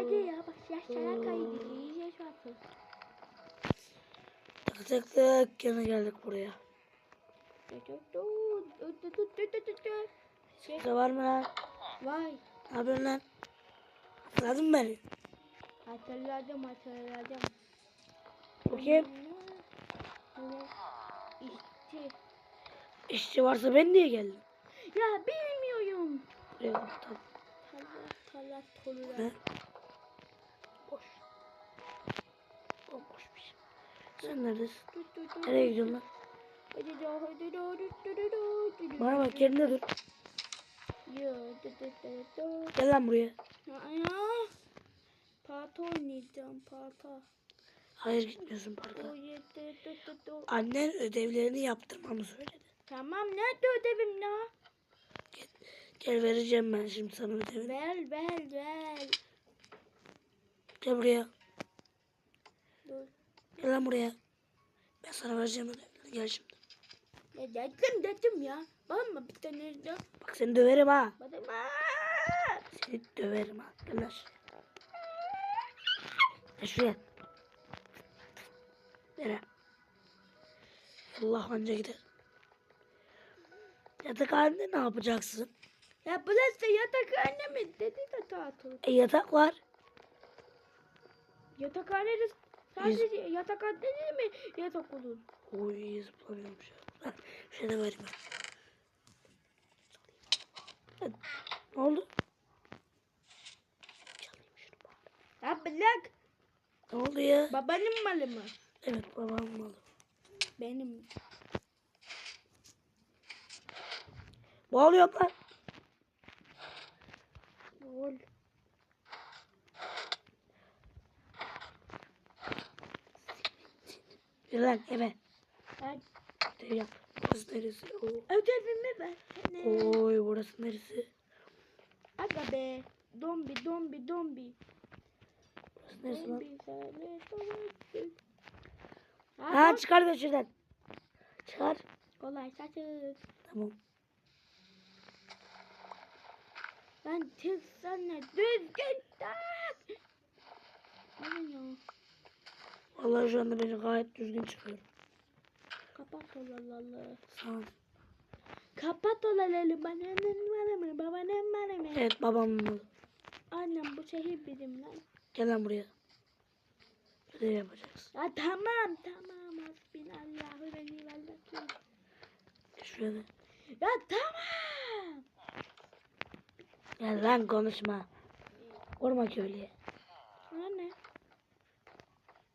kaydı ya. Bak yaşlara kaydı. İyice şu atın. Tık tık tık gene geldik buraya. Şey, var mı lan? vay. Ne yapıyorsun lan? Hatırladın mı beni? Hatırladım hatırladım. Kim? Evet. İşte. İşçi varsa ben niye geldim? Ya bilmiyorum. Buraya kapatalım. Allah Allah tolura. Sen neredesin? Nereye gidiyorsun lan? Bana bak yerinde dur. Gel lan buraya. Ya. Parta oynayacağım parta. Hayır gitmiyorsun parka. Annen ödevlerini yaptırmamı söyledi. Tamam nerede ödevim ya? Gel, gel vereceğim ben şimdi sana ödevini. Ver ver ver. Gel buraya. Gel lan buraya. Ben sana vereceğim ödevini. Gel şimdi. Ya dedim dedim ya. Bana bir tane de. Bak seni döverim ha. Bana! Seni döverim ha. Gel lan şuraya. Gel şuraya. Nere? Allah anca gider. Yatakhanede ne yapacaksın? Ya burası yatakhane mi? Dedi de tatil. E yatak var. Yatakhanede sadece yatakhanede mi yatak olur? Oy zıplamıyormuş. ya. Şöyle vereyim ben. Ne oldu? Çalayım şunu bari. Ya bırak. Ne oldu ya? Babanın malı mı? Evet babam malı. Benim. Bağlıyorum lan. Ol. Lan eve. Hadi. Ödev yap. Burası neresi? Oo. Ödevimi ver. Oy burası neresi? Aga be. Dombi dombi dombi. Burası neresi lan? Savaşı. Ha çıkar beni şuradan. Çıkar. Kolay saçır. Tamam. Ben çıksana düzgün tak. Ne ya? Vallahi şu anda beni gayet düzgün çıkıyorum. Kapat olalı. Sağ ol. Kapat olalı. Babanın malı mı? Babanın malı mı? Evet babamın malı. Annem bu şehir bizim lan. Gel lan buraya. Ödev yapacaksın. Ya tamam tamam. Hasbinallahu ve. Gel şuraya da. Ya tamam. Gel lan konuşma. Vurma köylüye. Anne.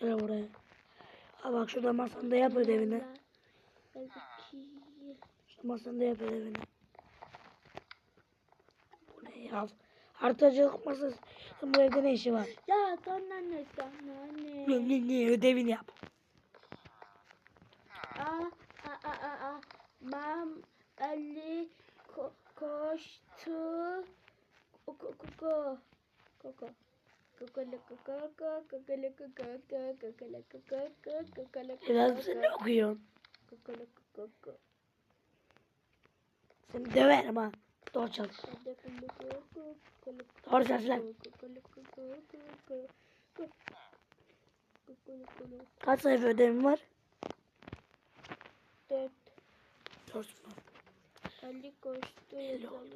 Gel buraya. Ha bak şurada masanda yap ödevini. Şu masanda yap ödevini. Bu ne ya? Haritacılık masası. Bu evde ne işi var? Ya sana ne sana ne? Ne ne ne ödevini yap. Aa, aa, aa, aa. Mam Ali ko koştu. Koko koko. Koko. Kokole koko Biraz sen okuyorsun? Seni döverim ha. Doğru çalış. Doğru çalış lan. Kaç sayfa ödevin var? Dört. Dört mü? Ali koştu yazalım.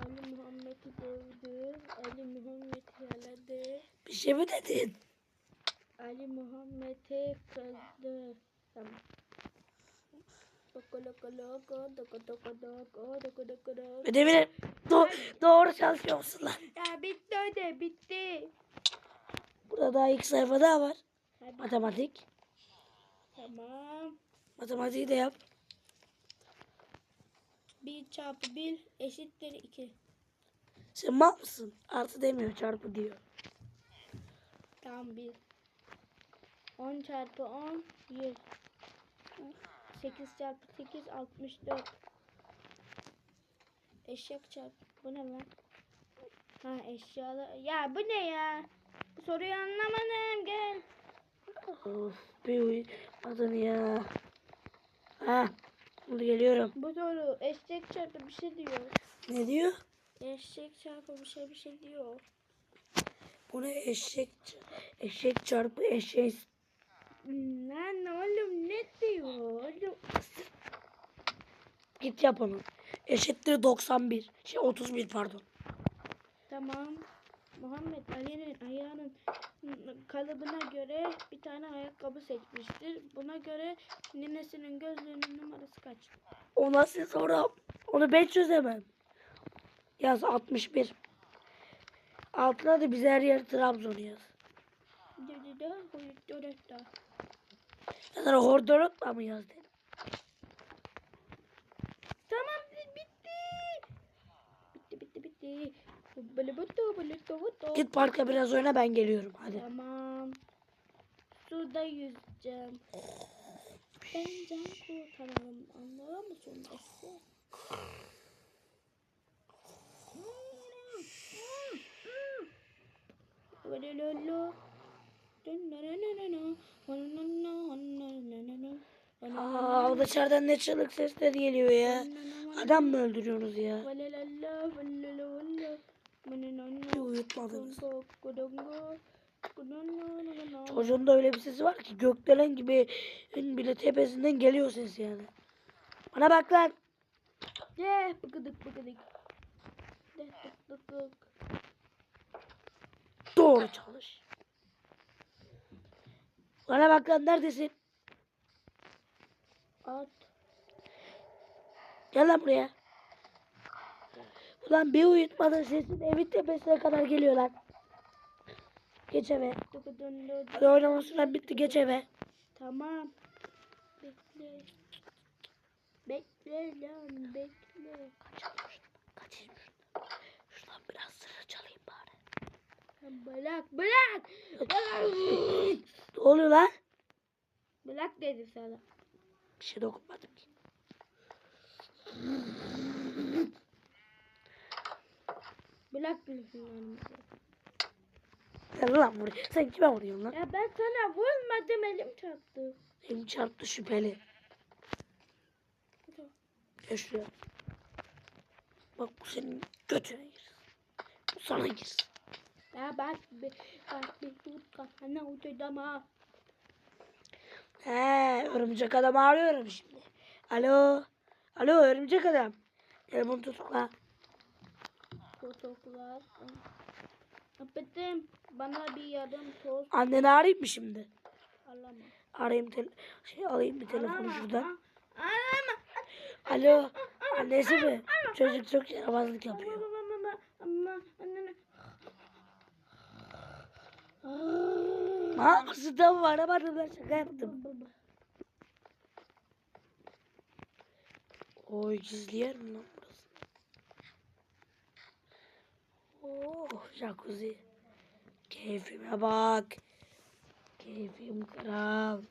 Ali Muhammed'i dövdü. Ali Muhammed yaladı. Bir şey mi dedin? Ali Muhammed'i kazdı. Tamam. Beni bile do doğru çalışıyor musun lan? Ya bitti öde bitti. Burada daha ilk sayfa daha var. Hadi. Matematik. Tamam. Matematiği de yap. 1 çarpı 1 eşittir 2. Sen mal mısın? Artı demiyor çarpı diyor. Tamam 1. 10 çarpı 10 100. 8 çarpı 8 64. Eşek çarpı. Bu ne lan? Ha eşyalar. Ya bu ne ya? Bu soruyu anlamadım. Gel. Of bir uyumadın ya. Ha, geliyorum. Bu soru eşek çarpı bir şey diyor. Ne diyor? Eşek çarpı bir şey bir şey diyor. Bu ne eşek? Eşek çarpı eşeğin Lan oğlum ne diyor oğlum? Git yap onu. Eşittir 91. Şey 31 pardon. Tamam. Muhammed Ali'nin ayağının kalıbına göre bir tane ayakkabı seçmiştir. Buna göre ninesinin gözlüğünün numarası kaç? O nasıl soru? Onu ben çözemem. Yaz 61. Altına da bize her yer Trabzon yaz. Ya da Hordorot'la mı yaz dedim. Tamam bitti. Bitti bitti bitti. Git parka biraz oyna ben geliyorum hadi. Tamam. Suda yüzeceğim. Ben can kurtaralım. Anlıyor musun lolo. Aa, dışarıdan ne çığlık sesleri geliyor ya. Adam mı öldürüyorsunuz ya? Uyutmadınız. Çocuğun da öyle bir sesi var ki gökdelen gibi bile tepesinden geliyor ses yani. Bana bak lan. De bıkıdık bıkıdık. Doğru çalış. Bana bak lan neredesin? At. Gel lan buraya. Ulan bir uyutmadın sesin evin tepesine kadar geliyor lan. Geç eve. Hadi oynama süren bitti geç eve. Tamam. Bekle. Bekle lan bekle. Kaçayım Şuradan biraz sıra çalayım bari. Lan bırak. Bırak. Ne oluyor lan? Bırak dedim sana. Bir şey dokunmadım ki. Bırak bilsinlerimizi. Gel lan buraya. Sen kime vuruyorsun lan? Ya ben sana vurmadım elim çarptı. Elim çarptı şüpheli. Gel şuraya. Bak bu senin götüne girsin. Bu sana girsin. Ya bak bir bak bir tut kafana uçacağım ha. He, örümcek adam arıyorum şimdi. Alo. Alo örümcek adam. Gel bunu tutukla. Fotoğraflar. Öpetim. Bana bir yarım toz Anneni arayayım mı şimdi? alama. Arayayım tel şey alayım bir telefonu Alama, şuradan. a- Alama. Alo. Annesi mi? Çocuk çok yaramazlık yapıyor. Ama ama. Ha kızıdan var aramadım ben şaka yaptım. Oy gizli yer mi lan burası? Oh jacuzzi. Keyfime bak. Keyfim kral.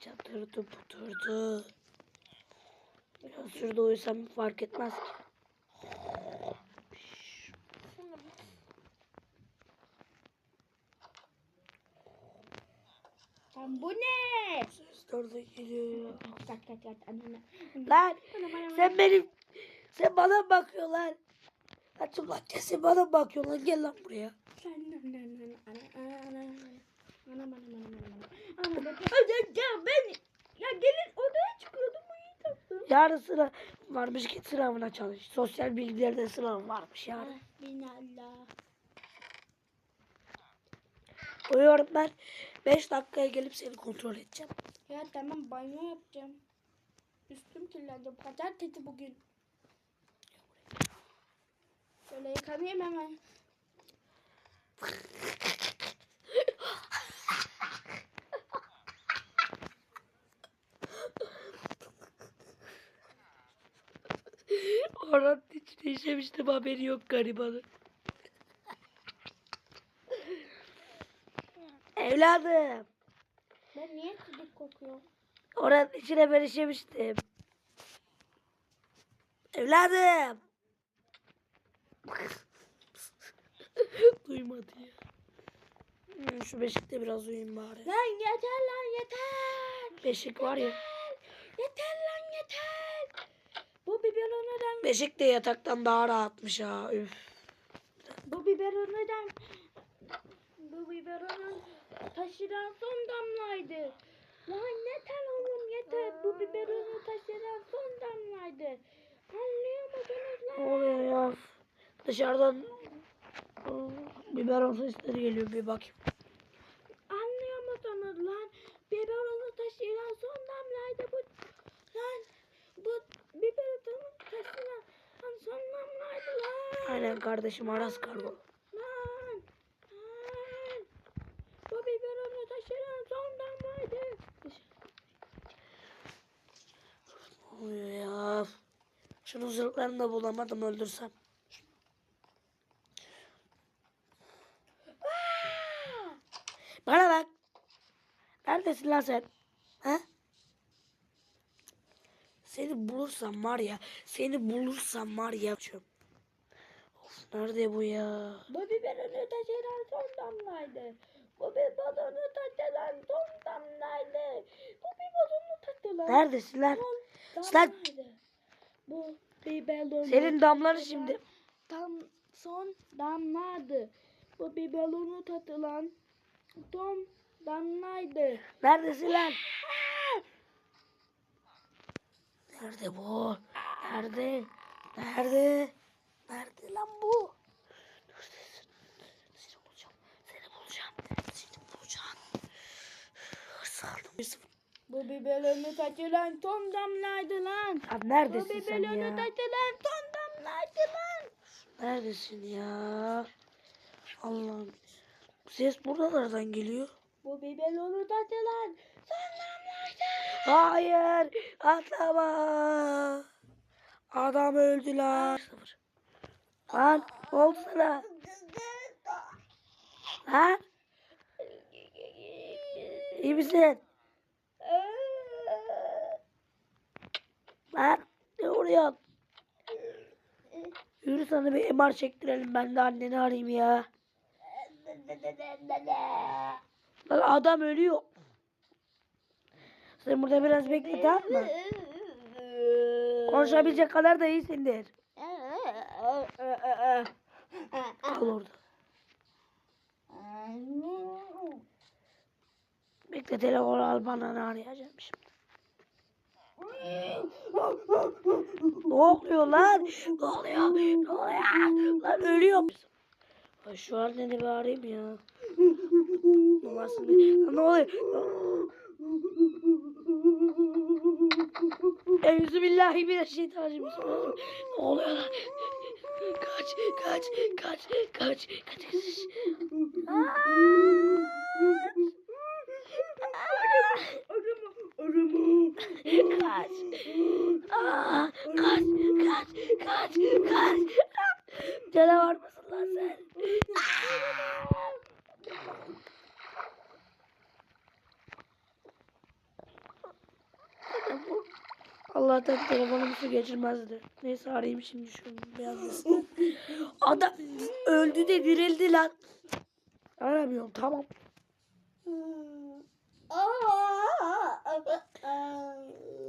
Çatırdı puturdu. Biraz şurada uyusam fark etmez ki. Lan bu ne? Sesler de geliyor. Kaç kaç annene. Lan sen benim sen bana mı bakıyorsun lan. Kesin bana mı bakıyorsun lan gel lan buraya. Ya ben ya gelin odaya çıkıyordum iyi taktım. Yarın sınav varmış git sınavına çalış. Sosyal bilgilerde sınav varmış yarın. Binallah. Uyuyorum ben. 5 dakikaya gelip seni kontrol edeceğim. Ya tamam banyo yapacağım. Üstüm kirlendi. Pazartesi bugün. Şöyle yıkanayım hemen. Oranın içine işemiştim haberi yok garibanın. Evladım. Ben niye sidik kokuyor? Oranın içine ben işemiştim. Evladım. Duymadı ya. Hmm, Şu beşikte biraz uyuyayım bari. Lan yeter lan yeter. Beşik var ya. Yeter lan yeter. Bu biberonu Beşik de yataktan daha rahatmış ha. Üf. bu biberonu taşıran son damlaydı. Lan yeter oğlum yeter. Bu biberonu taşıran son damlaydı. Anlıyor musunuz Ne lan? oluyor ya? Dışarıdan ıı, biberon sesleri geliyor bir bakayım. Anlıyor musunuz lan? Biberonu taşıran son damlaydı bu. Lan bu biberonu taşıran lan son damlaydı lan. Aynen kardeşim Aras kargo. Lan! Lan! Bu biberonu taşıran son damlaydı. Ya? Şunun zırhlarını da bulamadım öldürsem. Aa! Bana bak. Neredesin lan sen? Ha? Seni bulursam var ya. Seni bulursam var ya. Of nerede bu ya? Bu biberonu taşıran son damlaydı. Bu biberonu taşıran son damlaydı. Bu biberonu taşıran Neredesin lan? Sen-. Bu biberonu Senin damları şimdi. Tam son damladı. Bu biberonu tatılan son damlaydı. Neredesin lan? Nerede bu? Nerede? Nerede? Nerede lan bu? Neredesin? Seni bulacağım. Seni bulacağım. Seni bulacağım. Hırs aldım. Bir. Bu biberonu taşıran son damlaydı lan. Abi Bu neredesin sen biberonu ya? taşıran son damlaydı lan. Neredesin ya? Allah'ım. Ses buralardan geliyor. Bu biberonu taşıran son damlaydı. Hayır. Atlama. Adam öldü lan. Sıfır. Lan oldu sana? Lan iyi misin? Lan ne vuruyorsun? Yürü sana bir MR çektirelim ben de anneni arayayım ya. Lan adam ölüyor. Sen burada biraz bekle tamam mı? Konuşabilecek kadar da iyisindir. Al orada. Bekle telefonu al bana arayacağım şimdi. ne oluyor lan? Ne oluyor? Ne oluyor? Lan ölüyorum. Ay şu anneni bir arayayım ya. Bir... Lan Ne oluyor? Euzubillahimineşşeytanirracim. Bismillahirrahmanirrahim. Ne oluyor lan? Kaç, kaç, kaç, kaç, kaç, kaç. Kaç. Aa, kaç, kaç, kaç, kaç. Canavar mısın lan sen? Allah'tan geçirmezdi. Neyse arayayım şimdi biraz ısın. Adam öldü de dirildi lan. Aramıyorum tamam.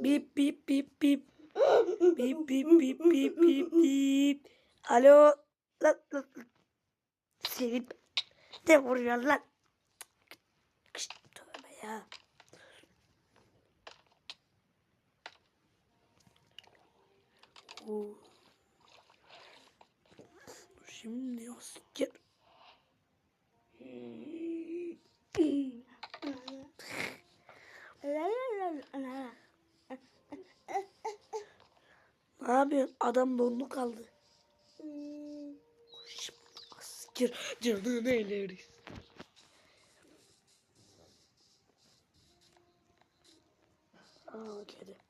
Bip bip bip bip. Bip bip bip bip bip bip. Alo. Lan lan. Seni ne vuruyor lan? Tövbe ya. Oo. Şimdi o siker. Ne yapıyorsun? Adam donlu kaldı. Şimdi canını eleriz. Aa kedi.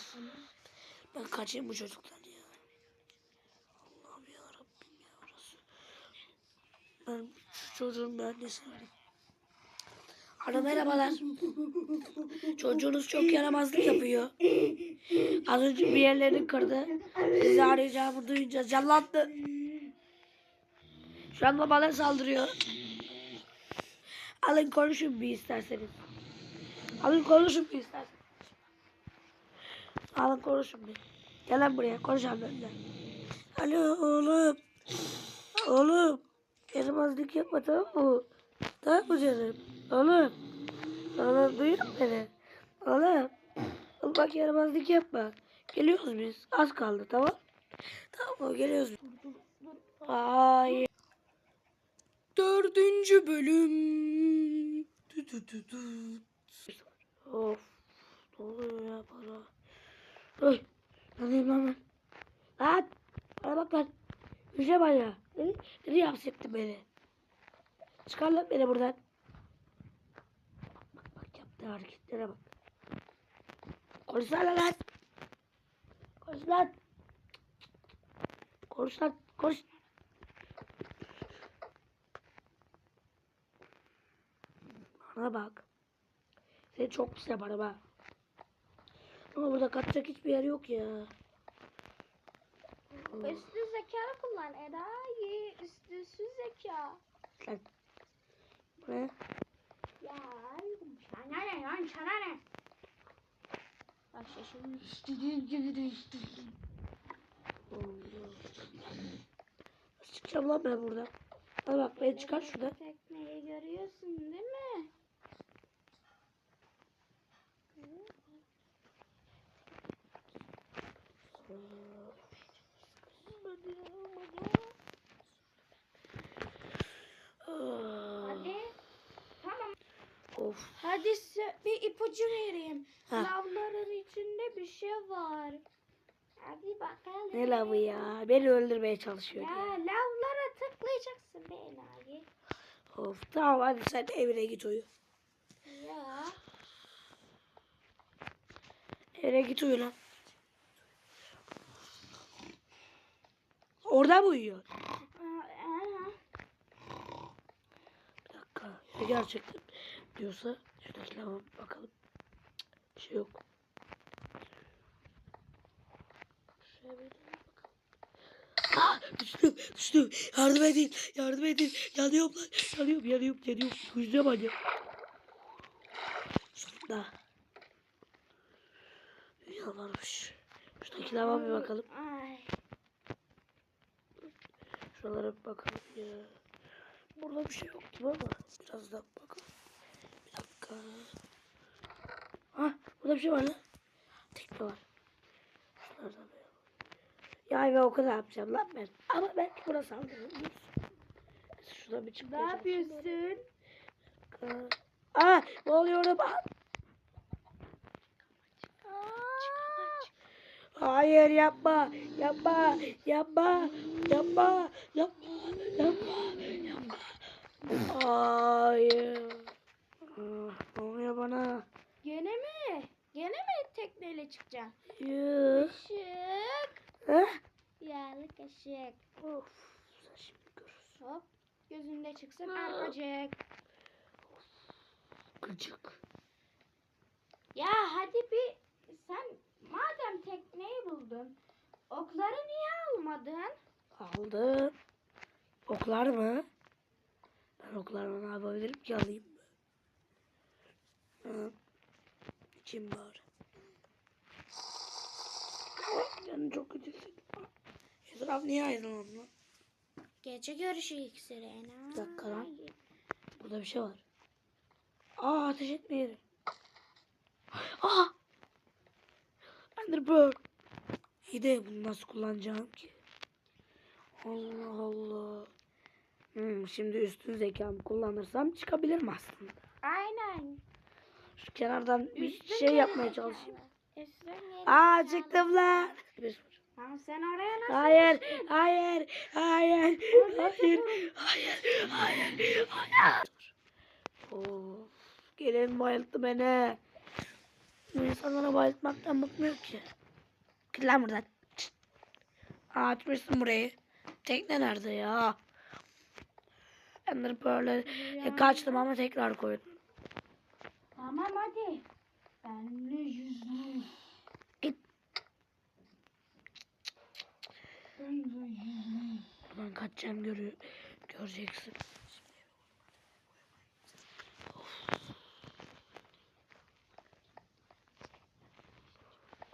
Of. Ben kaçayım bu çocuktan ya. Allah'ım ya Rabbim ya Resul. Ben şu çocuğun annesini arayayım. Alo merhabalar. Çocuğunuz çok yaramazlık yapıyor. Az önce bir yerlerini kırdı. Sizi arayacağımı duyunca canlandı. Şu anda bana saldırıyor. Alın konuşun bir isterseniz. Alın konuşun bir isterseniz. Alın konuşun bir. Gel lan buraya konuşalım benimle. Alo oğlum. Oğlum. Yaramazlık yapma tamam mı? Tamam mı canım? Oğlum. Oğlum duyuyor musun beni? Oğlum. Oğlum bak yaramazlık yapma. Geliyoruz biz. Az kaldı tamam. Tamam mı? Geliyoruz. Hayır. Dördüncü bölüm. Tü tü tü tü. Of. Ne oluyor ya bana? Ay. Neredeyim lan ben? Lan. Bana bak lan. Hücre bana. Nereye, nereye hapsettin beni? Çıkar lan beni buradan. Bak bak bak yaptığı hareketlere bak. Konuşsana lan. Konuş lan. Konuş lan. Konuş. Bana bak. Seni çok pis yaparım ha. Ama burada kaçacak hiçbir yer yok ya. Üstü zeka kullan Eda. Ye üstüsüz zeka. Lan. Bu ne? Ya sana ne lan sana ne? Bak şaşırdım. İstediğin gibi de istedim. Nasıl çıkacağım lan ben buradan? Hadi bak beni çıkar şuradan. Tekneyi görüyorsun değil mi? Hadi. Tamam. Of. Hadi size bir ipucu vereyim. Ha. Lavların içinde bir şey var. Hadi bakalım. Ne lavı ya? Beni öldürmeye çalışıyor Ya ya. lavlara tıklayacaksın be enayi. Of tamam hadi sen evine git uyu. Ya. Evine git uyu lan. Orada mı uyuyor? Bir dakika. Ya gerçekten diyorsa şuradaki lava bir bakalım. Bir şey yok. Şuraya bir bakalım. Ah, düştüm, düştüm. Yardım edin, yardım edin. Yanıyorum lan, yanıyorum, yanıyorum, yanıyorum. Yüzüne banyo. Sonunda. Dünya varmış. Şuradaki lava bir bakalım. Ay. Şuralara bir bakalım ya. Burada bir şey yok gibi ama biraz daha bakalım. Bir dakika. Ha burada bir şey var lan. Tekne var. Şunlardan da yok. Ya eve o kadar yapacağım lan ben. Ama belki buna saldırırım. Şuradan bir Ne çıkmayacağım. yapıyorsun? Aa ne oluyor orada bak. Hayır yapma, yapma, yapma, yapma, yapma, yapma, yapma. Hayır. Ne oluyor bana? Gene mi? Gene mi tekneyle çıkacaksın? Yuh. Kaşık. Heh. Yağlı kaşık. Of, sen şimdi görürsün. Hop. Gözünde çıksın arpacık. Gıcık. Ya hadi bir sen madem tekneyi buldun okları niye almadın? Aldım. Oklar mı? Ben oklarla ne yapabilirim ki alayım mı? İçim var. Canım çok kötü hissediyorum. Etraf niye aydınlandı lan? Gece görüşü iksiri. Bir dakika lan. Burada bir şey var. Aa ateş etme yeri. Aa! Pearl. İyi de bunu nasıl kullanacağım ki? Allah Allah. Hmm, şimdi üstün zekamı kullanırsam çıkabilirim aslında. Aynen. Şu kenardan bir Üstün şey yapmaya çalışayım. Aa çıktım lan. Tamam sen oraya nasıl Hayır, düştün? hayır, hayır, hayır, hayır, hayır, hayır. Of, gelin bayılttı beni. Bu insanlara bayıltmaktan bıkmıyor ki. Git lan buradan. Açmışsın burayı. Tekne nerede ya? Ender Pearl'e e, kaçtım ama tekrar koydum. Tamam hadi. Ben de yüzlü. Git. Ben de yüzlü. Buradan kaçacağım görü göreceksin.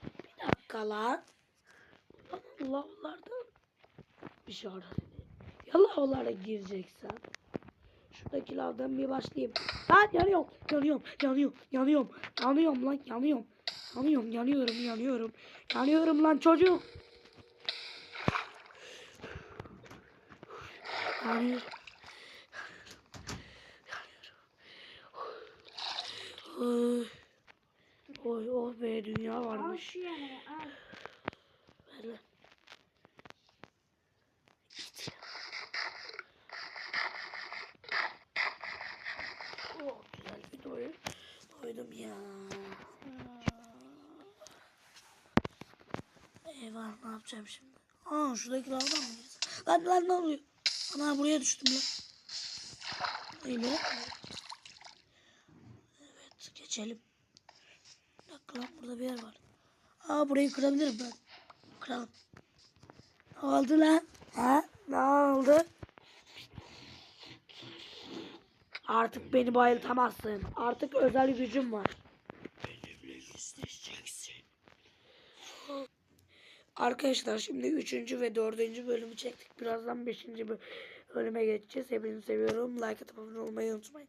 Bir dakika lan. Lan bir şey dedi. Ya lavlara gireceksen. Şuradaki lavdan bir başlayayım. Lan yanıyorum, yanıyorum, yanıyorum, yanıyorum, yanıyorum lan, yanıyorum. Yanıyorum, yanıyorum, yanıyorum. Yanıyorum lan çocuk. Yanıyorum. Oy. Oy oh be şu yana al. İşte. Oh güzel bir doyum. Doydum ya. Eyvah ne yapacağım şimdi? Aa şuradaki lavdan mı gireceğim? Lan lan ne oluyor? Ana buraya düştüm lan. Öyle. Evet geçelim. Bir dakika lan burada bir yer var. Aa burayı kırabilirim ben. Kıralım. Ne oldu lan? Ha? Ne oldu? Artık beni bayıltamazsın. Artık özel gücüm var. Benimle yüzleşeceksin. Arkadaşlar şimdi 3. ve 4. bölümü çektik. Birazdan 5. bölüme geçeceğiz. Hepinizi seviyorum. Like atıp abone olmayı unutmayın.